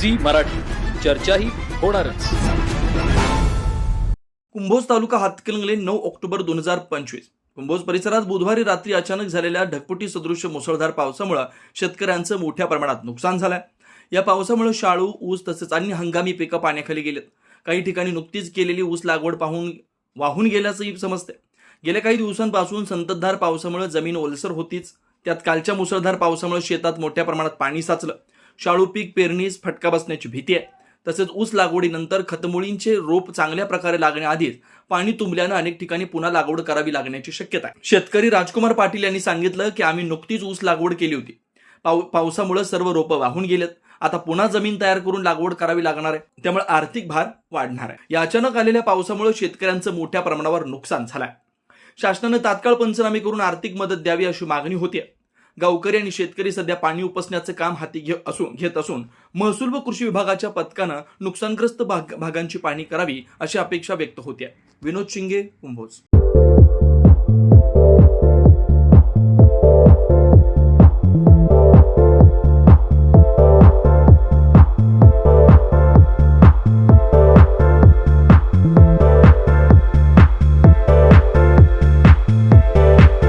Zee Marathi. चर्चाही होणारच. कुंभोज तालुका हातकिलंगले नऊ ऑक्टोबर दोन हजार पंचवीस. कुंभोज परिसरात बुधवारी रात्री अचानक झालेल्या ढकपुटी सदृश्य मुसळधार पावसामुळे शेतकऱ्यांचं मोठ्या प्रमाणात नुकसान झालंय. या पावसामुळे शाळू ऊस तसेच अन्य हंगामी पिकं पाण्याखाली गेलेत. काही ठिकाणी नुकतीच केलेली ऊस लागवड पाहून वाहून गेल्याचंही समजते गेल्या काही दिवसांपासून संततधार पावसामुळे जमीन ओलसर होतीच. त्यात कालच्या मुसळधार पावसामुळे शेतात मोठ्या प्रमाणात पाणी साचलं. शाळू पीक पेरणीस फटका बसण्याची भीती आहे. तसेच ऊस लागवडीनंतर खतमुळींचे रोप चांगल्या प्रकारे लागण्याआधीच पाणी तुंबल्यानं अनेक ठिकाणी पुन्हा लागवड करावी लागण्याची शक्यता आहे. शेतकरी राजकुमार पाटील यांनी सांगितलं की आम्ही नुकतीच ऊस लागवड केली होती. पाऊ पावसामुळे सर्व रोपं वाहून गेलेत. आता पुन्हा जमीन तयार करून लागवड करावी लागणार आहे. त्यामुळे आर्थिक भार वाढणार आहे. या अचानक आलेल्या पावसामुळे शेतकऱ्यांचं मोठ्या प्रमाणावर नुकसान झालंय. शासनानं तात्काळ पंचनामे करून आर्थिक मदत द्यावी अशी मागणी होती गावकरी आणि शेतकरी सध्या पाणी उपसण्याचं काम हाती घे असून घेत असून महसूल व कृषी विभागाच्या पथकानं नुकसानग्रस्त भाग भागांची पाहणी करावी अशी अपेक्षा व्यक्त होत्या. विनोद शिंगे कुंभोज.